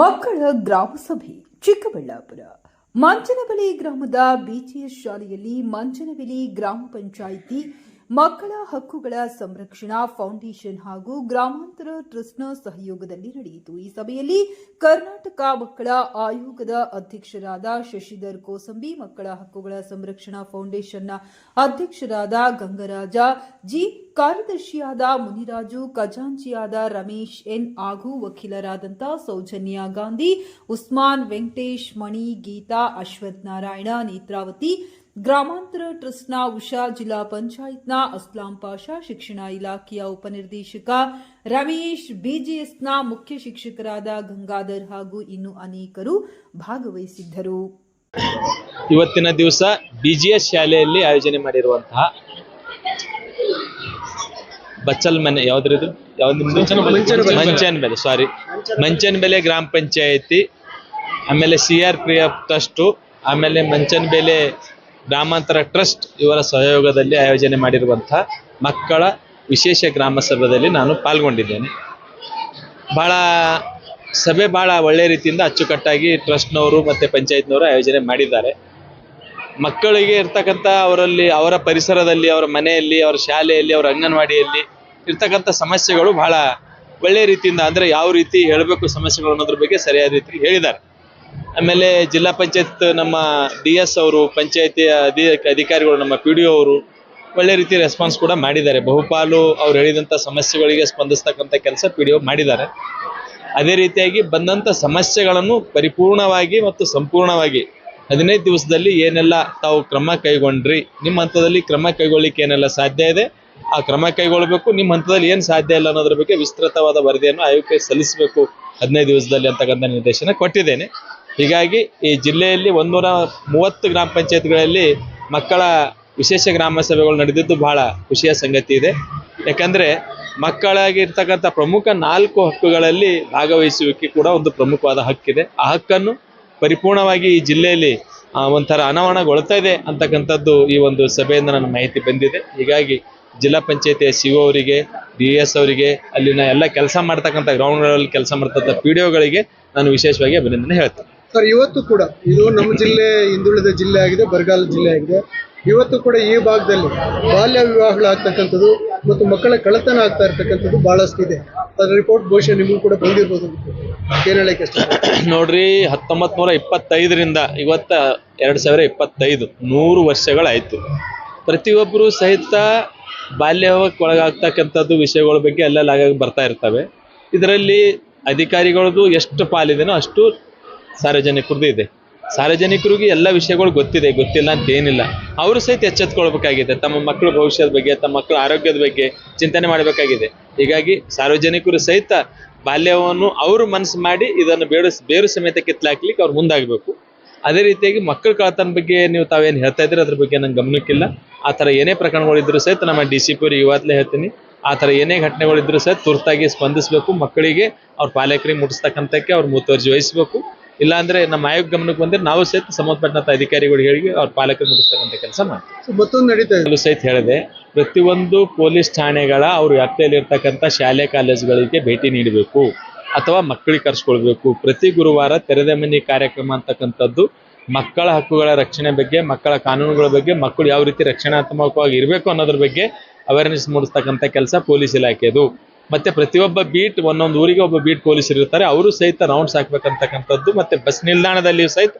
ಮಕ್ಕಳ ಗ್ರಾಮ ಸಭೆ ಚಿಕ್ಕಬಳ್ಳಾಪುರ. ಮಂಚನಬೆಲೆ ಗ್ರಾಮದ ಬಿಜಿಎಸ್ ಶಾಲೆಯಲ್ಲಿ ಮಂಚನಬೆಲೆ ಗ್ರಾಮ ಪಂಚಾಯಿತಿ ಮಕ್ಕಳ ಹಕ್ಕುಗಳ ಸಂರಕ್ಷಣಾ ಫೌಂಡೇಶನ್ ಹಾಗೂ ಗ್ರಾಮಾಂತರ ಟ್ರಸ್ಟ್ನ ಸಹಯೋಗದಲ್ಲಿ ನಡೆಯಿತು. ಈ ಸಭೆಯಲ್ಲಿ ಕರ್ನಾಟಕ ಮಕ್ಕಳ ಆಯೋಗದ ಅಧ್ಯಕ್ಷರಾದ ಶಶಿಧರ್ ಕೋಸಂಬಿ, ಮಕ್ಕಳ ಹಕ್ಕುಗಳ ಸಂರಕ್ಷಣಾ ಫೌಂಡೇಶನ್ನ ಅಧ್ಯಕ್ಷರಾದ ಗಂಗರಾಜ, ಜಿ ಕಾರ್ಯದರ್ಶಿಯಾದ ಮುನಿರಾಜು, ಖಜಾಂಚಿಯಾದ ರಮೇಶ್ ಎನ್ ಹಾಗೂ ವಕೀಲರಾದಂಥ ಸೌಜನ್ಯ ಗಾಂಧಿ, ಉಸ್ಮಾನ್ ವೆಂಕಟೇಶ್ ಮಣಿ, ಗೀತಾ ಅಶ್ವಥ್ ನಾರಾಯಣ, ನೇತ್ರಾವತಿ ಗ್ರಾಮಾಂತರ ಟ್ರಸ್ಟ್ನ ಉಷಾ ಜಿಲ್ಲಾ ಪಂಚಾಯತ್ನ ಅಸ್ಲಾಂ ಪಾಷಾ ಶಿಕ್ಷಣ ಇಲಾಖೆಯ ಉಪನಿರ್ದೇಶಕ ರಮೇಶ್ ಬಿಜಿಎಸ್ನ ಮುಖ್ಯ ಶಿಕ್ಷಕರಾದ ಗಂಗಾಧರ್ ಹಾಗೂ ಇನ್ನು ಅನೇಕರು ಭಾಗವಹಿಸಿದ್ದರು. ಇವತ್ತಿನ ದಿವಸ ಬಿಜಿಎಸ್ ಶಾಲೆಯಲ್ಲಿ ಆಯೋಜನೆ ಮಾಡಿರುವಂತಹ ಬಚ್ಚಲ್ ಮನೆ ಯಾವ್ದ್ರದ್ದು ಯಾವ್ದು ಮಂಚನ್ ಬೆಲೆ. ಸಾರಿ ಮಂಚನ್ ಬೆಲೆ. ಗ್ರಾಮ ಪಂಚಾಯತಿ ಆಮೇಲೆ C R P F trust ಆಮೇಲೆ ಮಂಚನ್ ಬೆಲೆ ಗ್ರಾಮಾಂತರ ಟ್ರಸ್ಟ್ ಇವರ ಸಹಯೋಗದಲ್ಲಿ ಆಯೋಜನೆ ಮಾಡಿರುವಂತಹ ಮಕ್ಕಳ ವಿಶೇಷ ಗ್ರಾಮ ಸಭೆಯಲ್ಲಿ ನಾನು ಪಾಲ್ಗೊಂಡಿದ್ದೇನೆ. ಬಹಳ, ಸಭೆ ಬಹಳ ಒಳ್ಳೆ ರೀತಿಯಿಂದ ಅಚ್ಚುಕಟ್ಟಾಗಿ ಟ್ರಸ್ಟ್ನವರು ಮತ್ತು ಪಂಚಾಯತ್ನವರು ಆಯೋಜನೆ ಮಾಡಿದ್ದಾರೆ. ಮಕ್ಕಳಿಗೆ ಇರ್ತಕ್ಕಂಥ ಅವರಲ್ಲಿ, ಅವರ ಪರಿಸರದಲ್ಲಿ, ಅವರ ಮನೆಯಲ್ಲಿ, ಅವರ ಶಾಲೆಯಲ್ಲಿ, ಅವರ ಅಂಗನವಾಡಿಯಲ್ಲಿ ಇರ್ತಕ್ಕಂಥ ಸಮಸ್ಯೆಗಳು ಬಹಳ ಒಳ್ಳೆ ರೀತಿಯಿಂದ, ಅಂದರೆ ಯಾವ ರೀತಿ ಹೇಳಬೇಕು ಸಮಸ್ಯೆಗಳು ಅನ್ನೋದ್ರ ಬಗ್ಗೆ ಸರಿಯಾದ ರೀತಿ ಹೇಳಿದ್ದಾರೆ. ಆಮೇಲೆ ಜಿಲ್ಲಾ ಪಂಚಾಯತ್ ನಮ್ಮ ಡಿ ಎಸ್ ಅವರು, ಪಂಚಾಯತಿ ಅಧಿ, ಅಧಿಕಾರಿಗಳು, ನಮ್ಮ ಪಿ ಡಿ ಅವರು ಒಳ್ಳೆ ರೀತಿ ರೆಸ್ಪಾನ್ಸ್ ಕೂಡ ಮಾಡಿದ್ದಾರೆ. ಬಹುಪಾಲು ಅವ್ರು ಹೇಳಿದಂಥ ಸಮಸ್ಯೆಗಳಿಗೆ ಸ್ಪಂದಿಸ್ತಕ್ಕಂಥ ಕೆಲಸ ಪಿ ಡಿ ಒ ಮಾಡಿದ್ದಾರೆ. ಅದೇ ರೀತಿಯಾಗಿ ಬಂದಂಥ ಸಮಸ್ಯೆಗಳನ್ನು ಪರಿಪೂರ್ಣವಾಗಿ ಮತ್ತು ಸಂಪೂರ್ಣವಾಗಿ ಹದಿನೈದು ದಿವಸದಲ್ಲಿ ಏನೆಲ್ಲ ತಾವು ಕ್ರಮ ಕೈಗೊಂಡ್ರಿ, ನಿಮ್ಮ ಹಂತದಲ್ಲಿ ಕ್ರಮ ಕೈಗೊಳ್ಳಿಕ್ಕೆ ಏನೆಲ್ಲ ಸಾಧ್ಯ ಇದೆ, ಆ ಕ್ರಮ ಕೈಗೊಳ್ಳಬೇಕು ನಿಮ್ಮ ಹಂತದಲ್ಲಿ ಏನು ಸಾಧ್ಯ ಇಲ್ಲ ಅನ್ನೋದ್ರ ಬಗ್ಗೆ ವಿಸ್ತೃತವಾದ ವರದಿಯನ್ನು ಆಯೋಗಕ್ಕೆ ಸಲ್ಲಿಸಬೇಕು ಹದಿನೈದು ದಿವಸದಲ್ಲಿ ಅಂತಕ್ಕಂಥ ನಿರ್ದೇಶನ ಕೊಟ್ಟಿದ್ದೇನೆ. ಹೀಗಾಗಿ ಈ ಜಿಲ್ಲೆಯಲ್ಲಿ ಒಂದೂರ ಮೂವತ್ತು ಗ್ರಾಮ ಪಂಚಾಯತ್ಗಳಲ್ಲಿ ಮಕ್ಕಳ ವಿಶೇಷ ಗ್ರಾಮ ಸಭೆಗಳು ನಡೆದಿದ್ದು ಬಹಳ ಖುಷಿಯ ಸಂಗತಿ ಇದೆ. ಯಾಕಂದ್ರೆ ಮಕ್ಕಳಾಗಿರ್ತಕ್ಕಂಥ ಪ್ರಮುಖ ನಾಲ್ಕು ಹಕ್ಕುಗಳಲ್ಲಿ ಭಾಗವಹಿಸುವಿಕೆ ಕೂಡ ಒಂದು ಪ್ರಮುಖವಾದ ಹಕ್ಕಿದೆ. ಆ ಹಕ್ಕನ್ನು ಪರಿಪೂರ್ಣವಾಗಿ ಈ ಜಿಲ್ಲೆಯಲ್ಲಿ ಒಂಥರ ಅನಾವರಣಗೊಳ್ತಾ ಇದೆ ಅಂತಕ್ಕಂಥದ್ದು ಈ ಒಂದು ಸಭೆಯಿಂದ ನನ್ನ ಮಾಹಿತಿ ಬಂದಿದೆ. ಹೀಗಾಗಿ ಜಿಲ್ಲಾ ಪಂಚಾಯತಿಯ ಸಿ ಅವರಿಗೆ, ಡಿ ಎಸ್ ಅವರಿಗೆ, ಅಲ್ಲಿನ ಎಲ್ಲ ಕೆಲಸ ಮಾಡ್ತಕ್ಕಂಥ ಗ್ರೌಂಡ್ಗಳಲ್ಲಿ ಕೆಲಸ ಮಾಡ್ತಕ್ಕಂಥ ಪಿ ಡಿ ಒಗಳಿಗೆ ನಾನು ವಿಶೇಷವಾಗಿ ಅಭಿನಂದನೆ ಹೇಳ್ತೇನೆ. ಸರ್ ಇವತ್ತು ಕೂಡ ಇದು ನಮ್ಮ ಜಿಲ್ಲೆ ಹಿಂದುಳಿದ ಜಿಲ್ಲೆ ಆಗಿದೆ, ಬರಗಾಲ ಜಿಲ್ಲೆ ಆಗಿದೆ. ಇವತ್ತು ಕೂಡ ಈ ಭಾಗದಲ್ಲಿ ಬಾಲ್ಯ ವಿವಾಹಗಳಾಗ್ತಕ್ಕಂಥದ್ದು ಮತ್ತು ಮಕ್ಕಳ ಕಳ್ಳತನ ಆಗ್ತಾ ಇರ್ತಕ್ಕಂಥದ್ದು ಬಹಳಷ್ಟು ಇದೆ. ಅದರ ರಿಪೋರ್ಟ್ ಬಹುಶಃ ನಿಮಗೂ ಕೂಡ ಬಂದಿರ್ಬೋದು ಏನು ಹೇಳಕ್ಕೆ ನೋಡ್ರಿ ಹತ್ತೊಂಬತ್ ನೂರ ಇಪ್ಪತ್ತೈದರಿಂದ ಇವತ್ತ ಎರಡು ಸಾವಿರ ಇಪ್ಪತ್ತೈದು, ನೂರು ವರ್ಷಗಳಾಯ್ತು. ಪ್ರತಿಯೊಬ್ಬರು ಸಹಿತ ಬಾಲ್ಯಕ್ಕೆ ಒಳಗಾಗ್ತಕ್ಕಂಥದ್ದು ವಿಷಯಗಳ ಬಗ್ಗೆ ಅಲ್ಲೆಲ್ಲ ಆಗಾಗ ಬರ್ತಾ ಇರ್ತವೆ. ಇದರಲ್ಲಿ ಅಧಿಕಾರಿಗಳದ್ದು ಎಷ್ಟು ಪಾಲಿದೆನೋ ಅಷ್ಟು ಸಾರ್ವಜನಿಕರದ್ದು ಇದೆ. ಸಾರ್ವಜನಿಕರಿಗೆ ಎಲ್ಲ ವಿಷಯಗಳು ಗೊತ್ತಿದೆ, ಗೊತ್ತಿಲ್ಲ ಅಂತ ಏನಿಲ್ಲ. ಅವರು ಸಹಿತ ಎಚ್ಚೆತ್ಕೊಳ್ಬೇಕಾಗಿದೆ. ತಮ್ಮ ಮಕ್ಕಳ ಭವಿಷ್ಯದ ಬಗ್ಗೆ, ತಮ್ಮ ಮಕ್ಕಳ ಆರೋಗ್ಯದ ಬಗ್ಗೆ ಚಿಂತನೆ ಮಾಡಬೇಕಾಗಿದೆ. ಹೀಗಾಗಿ ಸಾರ್ವಜನಿಕರು ಸಹಿತ ಬಾಲ್ಯವನ್ನು ಅವರು ಮನಸ್ಸು ಮಾಡಿ ಇದನ್ನು ಬೇಡ ಬೇರು ಸಮೇತ ಕಿತ್ಲಾಕ್ಲಿಕ್ಕೆ ಅವ್ರು ಮುಂದಾಗಬೇಕು. ಅದೇ ರೀತಿಯಾಗಿ ಮಕ್ಕಳ ಕಳತನ ಬಗ್ಗೆ ನೀವು ತಾವೇನು ಹೇಳ್ತಾ ಇದ್ದೀರಿ? ಅದ್ರ ಬಗ್ಗೆ ನಂಗೆ ಗಮನಕ್ಕಿಲ್ಲ. ಆ ಥರ ಏನೇ ಪ್ರಕರಣಗಳಿದ್ರು ಸಹಿತ ನಮ್ಮ ಡಿ ಸಿ ಪಿ ಅವ್ರಿಗೆ ಇವತ್ತಲೇ ಹೇಳ್ತೀನಿ. ಆ ಥರ ಏನೇ ಘಟನೆಗಳಿದ್ರು ಸಹಿತ ತುರ್ತಾಗಿ ಸ್ಪಂದಿಸಬೇಕು. ಮಕ್ಕಳಿಗೆ ಅವ್ರ ಪಾಲಕರಿಗೆ ಮುಟ್ಟಿಸ್ತಕ್ಕಂಥಕ್ಕೆ ಅವ್ರು ಮುತುವರ್ಜಿ ವಹಿಸಬೇಕು. ಇಲ್ಲಾಂದ್ರೆ ನಮ್ಮ ಆಯೋಗ ಗಮನಕ್ಕೆ ಬಂದ್ರೆ ನಾವು ಸಹಿತ ಸಂಬಂಧಪಟ್ಟಂತ ಅಧಿಕಾರಿಗಳು ಹೇಳಿ ಅವ್ರ ಪಾಲಕರು ಮುಗಿಸ್ತಕ್ಕಂಥ ಕೆಲಸ ಮಾಡ್ತೀವಿ. ಮತ್ತೊಂದು ನಡೀತಾ ಸಹಿತ ಹೇಳಿದೆ ಪ್ರತಿಯೊಂದು ಪೊಲೀಸ್ ಠಾಣೆಗಳ ಅವ್ರ ವ್ಯಾಪ್ತಿಯಲ್ಲಿ ಇರ್ತಕ್ಕಂಥ ಶಾಲೆ ಕಾಲೇಜುಗಳಿಗೆ ಭೇಟಿ ನೀಡಬೇಕು ಅಥವಾ ಮಕ್ಕಳಿಗೆ ಕರ್ಸ್ಕೊಳ್ಬೇಕು. ಪ್ರತಿ ಗುರುವಾರ ತೆರೆದ ಮನೆ ಕಾರ್ಯಕ್ರಮ ಅಂತಕ್ಕಂಥದ್ದು ಮಕ್ಕಳ ಹಕ್ಕುಗಳ ರಕ್ಷಣೆ ಬಗ್ಗೆ ಮಕ್ಕಳ ಕಾನೂನುಗಳ ಬಗ್ಗೆ ಮಕ್ಕಳು ಯಾವ ರೀತಿ ರಕ್ಷಣಾತ್ಮಕವಾಗಿ ಇರಬೇಕು ಅನ್ನೋದ್ರ ಬಗ್ಗೆ ಅವೇರ್ನೆಸ್ ಮೂಡಿಸ್ತಕ್ಕಂಥ ಕೆಲಸ ಪೊಲೀಸ್ ಇಲಾಖೆದು. ಮತ್ತೆ ಪ್ರತಿಯೊಬ್ಬ ಬೀಟ್ ಒಂದೊಂದು ಊರಿಗೆ ಒಬ್ಬ ಬೀಟ್ ಪೊಲೀಸರು ಇರ್ತಾರೆ ಅವರು ಸಹಿತ ರೌಂಡ್ಸ್ ಹಾಕ್ಬೇಕಂತಕ್ಕಂಥದ್ದು ಮತ್ತೆ ಬಸ್ ನಿಲ್ದಾಣದಲ್ಲಿಯೂ ಸಹಿತ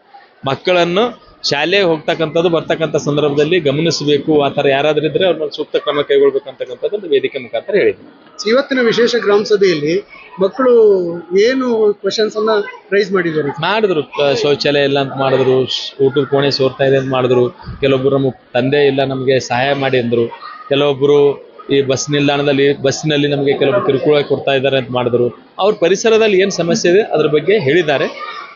ಮಕ್ಕಳನ್ನು ಶಾಲೆಗೆ ಹೋಗ್ತಕ್ಕಂಥದ್ದು ಬರ್ತಕ್ಕಂಥ ಸಂದರ್ಭದಲ್ಲಿ ಗಮನಿಸಬೇಕು. ಆ ಥರ ಯಾರಾದ್ರೂ ಇದ್ರೆ ಅವ್ರ ಮೇಲೆ ಸೂಕ್ತ ಕ್ರಮ ಕೈಗೊಳ್ಬೇಕಂತಕ್ಕಂಥದ್ದು ವೇದಿಕೆ ಮುಖಾಂತರ ಹೇಳಿದ್ರು. ಇವತ್ತಿನ ವಿಶೇಷ ಗ್ರಾಮ ಸಭೆಯಲ್ಲಿ ಮಕ್ಕಳು ಏನು ಕ್ವಶನ್ಸ್ ಅನ್ನ ರೈಸ್ ಮಾಡಿದ್ದಾರೆ? ಮಾಡಿದ್ರು. ಶೌಚಾಲಯ ಇಲ್ಲ ಅಂತ ಮಾಡಿದ್ರು. ಊಟದ ಕೋಣೆ ಸೋರ್ತಾ ಇದೆ ಅಂತ ಮಾಡಿದ್ರು. ಕೆಲವೊಬ್ರು ನಮ್ಮ ತಂದೆ ಇಲ್ಲ ನಮಗೆ ಸಹಾಯ ಮಾಡಿ ಅಂದ್ರು. ಕೆಲವೊಬ್ರು ಈ ಬಸ್ ನಿಲ್ದಾಣದಲ್ಲಿ ಬಸ್ಸಿನಲ್ಲಿ ನಮಗೆ ಕೆಲವು ಕಿರುಕುಳ ಕೊಡ್ತಾ ಇದ್ದಾರೆ ಅಂತ ಮಾಡಿದ್ರು. ಅವ್ರ ಪರಿಸರದಲ್ಲಿ ಏನು ಸಮಸ್ಯೆ ಇದೆ ಅದ್ರ ಬಗ್ಗೆ ಹೇಳಿದ್ದಾರೆ.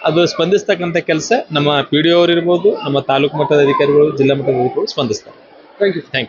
ಅದು ಸ್ಪಂದಿಸ್ತಕ್ಕಂಥ ಕೆಲಸ ನಮ್ಮ ಪಿ ಡಿ ಅವರು ಇರ್ಬೋದು ನಮ್ಮ ತಾಲೂಕು ಮಟ್ಟದ ಅಧಿಕಾರಿಗಳು ಜಿಲ್ಲಾ ಮಟ್ಟದ ಅಧಿಕಾರಿಗಳು ಸ್ಪಂದಿಸ್ತಾರೆ. Thank you thank you